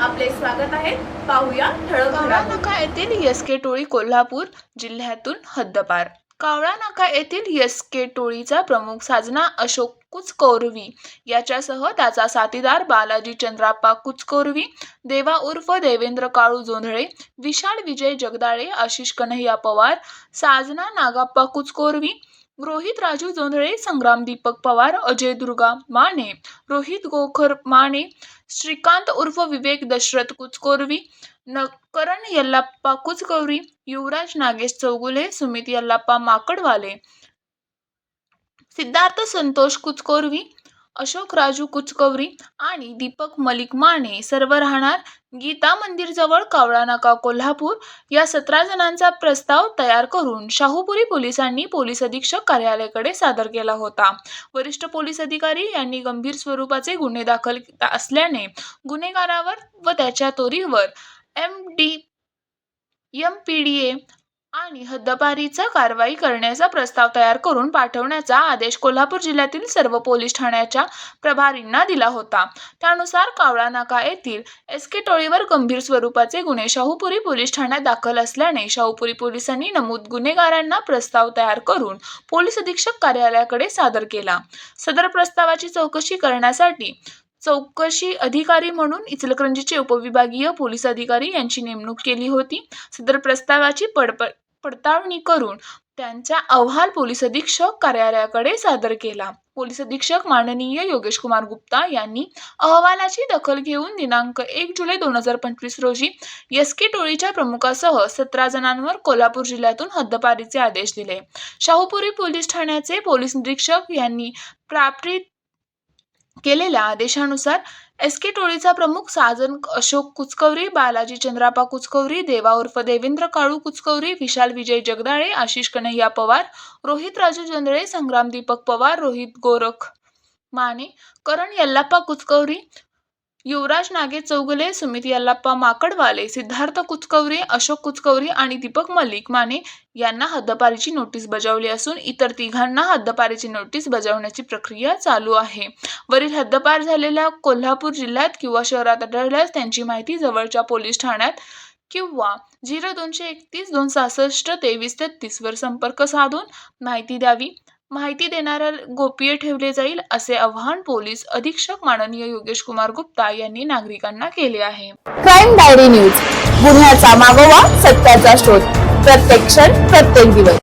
आपले स्वागत आहे. पाहूया ठळक येथील एस के टोळी कोल्हापूर जिल्ह्यातून हद्दपार. कावळा नाका येथील एसके टोळीचा प्रमुख साजना अशोक कुचकोरवी याच्यासह त्याचा साथीदार बालाजी चंद्राप्पा कुचकोरवी देवा उर्फ देवेंद्र काळू जोंधळे विशाल विजय जगदाळे आशिष कन्हैया पवार साजना नागाप्पा कुचकोरवी रोहित राजू जोंधळे संग्राम दीपक पवार अजय दुर्गा माने रोहित गोखर माने श्रीकांत उर्फ विवेक दशरथ कुचकोरवी न करण यल्लाप्पा कुचकोरी युवराज नागेश चौगुले सुमित यल्लाप्पा माकडवाले सिद्धार्थ संतोष कुचकोरवी अशोक राजू कुचकवरी आणि दीपक मलिक माने सर्व राहणार गीता मंदिरजवळ कावळा नाका कोल्हापूर. या सतरा जणांचा प्रस्ताव तयार करून शाहूपुरी पोलिसांनी पोलीस अधीक्षक कार्यालयाकडे सादर केला होता. वरिष्ठ पोलीस अधिकारी यांनी गंभीर स्वरूपाचे गुन्हे दाखल असल्याने गुन्हेगारावर व त्याच्या तोरीवर M D M P D A आणि हद्दपारीचा कारवाई करण्याचा प्रस्ताव तयार करून पाठवण्याचा आदेश कोल्हापूर जिल्ह्यातील सर्व पोलीस ठाण्याच्या प्रभारींना दिला होता. त्यानुसार कावळा नाका येथील एस के टोळीवर गंभीर स्वरूपाचे गुन्हे शाहूपुरी पोलीस ठाण्यात दाखल असल्याने शाहूपुरी पोलिसांनी नमूद गुन्हेगारांना प्रस्ताव तयार करून पोलीस अधीक्षक कार्यालयाकडे सादर केला. सदर प्रस्तावाची चौकशी करण्यासाठी चौकशी अधिकारी म्हणून इचलकरंजीचे उपविभागीय पोलीस अधिकारी यांची नेमणूक केली होती. सदर प्रस्तावाची पडपड पडताळणी करून त्यांचा अहवाल पोलीस अधीक्षक कार्यालयाकडे सादर केला. पोलीस अधीक्षक माननीय योगेश कुमार गुप्ता यांनी अहवालाची दखल घेऊन दिनांक एक जुलै दोन हजार पंचवीस रोजी एस के टोळीच्या प्रमुखासह सतरा जणांवर कोल्हापूर जिल्ह्यातून हद्दपारीचे आदेश दिले. शाहूपुरी पोलीस ठाण्याचे पोलीस निरीक्षक यांनी प्रापरीत केलेल्या आदेशानुसार एस के टोळीचा प्रमुख साजन अशोक कुचकवरी बालाजी चंद्रापा कुचकवरी देवा उर्फ देवेंद्र काळू कुचकवरी विशाल विजय जगदाळे आशिष कन्हैया पवार रोहित राजू जोंधळे संग्राम दीपक पवार रोहित गोरख माने करण यल्लाप्पा कुचकवरी युवराज नागे चौगुले सुमित यल्लाप्पा माकडवाले सिद्धार्थ कुचकवरे अशोक कुचकवरी आणि दीपक मलिक माने यांना हद्दपारीची नोटीस बजावली असून इतर तिघांना हद्दपारीची नोटीस बजावण्याची प्रक्रिया चालू आहे. वरील हद्दपार झालेल्या कोल्हापूर जिल्ह्यात किंवा शहरात आढळल्यास त्यांची माहिती जवळच्या पोलीस ठाण्यात किंवा झिरो दोनशे एकतीस दोन सहासष्ट तेवीस तेहतीस वर संपर्क साधून माहिती द्यावी. माहिती देणाऱ्या गोपीय ठेवले जाईल असे आवाहन पोलीस अधीक्षक माननीय योगेश कुमार गुप्ता यांनी नागरिकांना केले आहे. Crime diary news. गुन्ह्याचा मागोवा सत्याचा शोध. प्रत्येक क्षण प्रत्येक दिवस.